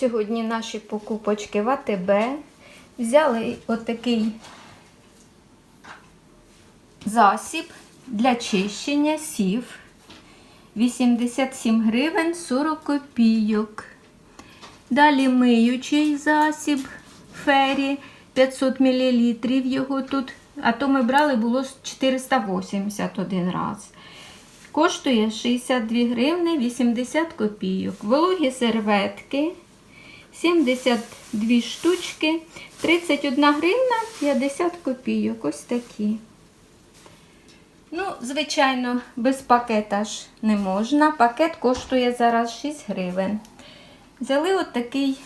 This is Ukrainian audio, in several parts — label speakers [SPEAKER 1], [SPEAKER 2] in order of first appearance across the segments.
[SPEAKER 1] Сьогодні наші покупочки в АТБ. Взяли отакий засіб для чищення сів. 87 гривень 40 копійок. Далі миючий засіб фері 500 мл. Його тут, а то ми брали було 481 раз. Коштує 62 гривни 80 копійок. Вологі серветки 72 штучки, 31 гривна 50 копійок. Ось такі. Ну, звичайно, без пакета ж не можна. Пакет коштує зараз 6 гривень. Взяли от такий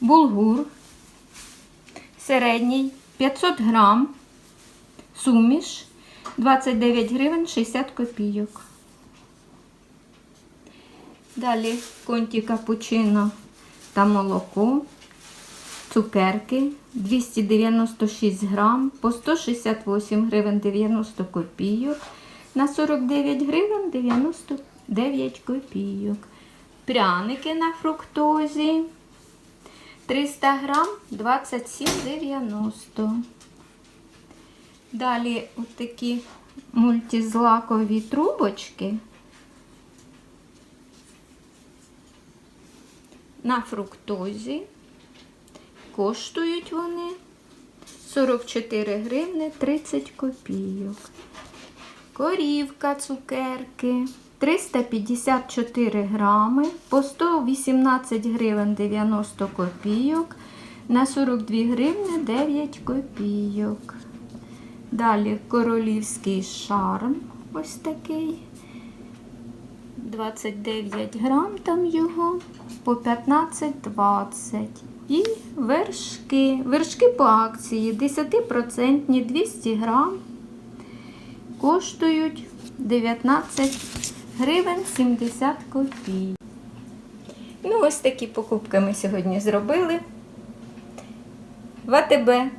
[SPEAKER 1] булгур середній 500 грам, суміш 29 гривень 60 копійок. Далі конті капучино та молоко, цукерки 296 грам по 168 гривень 90 копійок на 49 гривень 99 копійок. Пряники на фруктозі 300 грам 27,90. Далі от такі мультизлакові трубочки на фруктозі. Коштують вони 44 гривни 30 копійок. Корівка цукерки 354 грами по 118 гривень 90 копійок на 42 гривни 9 копійок. Далі королівський шарм ось такий. 29 грам там його по 15,20. І вершки. Вершки по акції 10% 200 грам. Коштують 19 гривень 70 копійок. Ну, ось такі покупки ми сьогодні зробили. В АТБ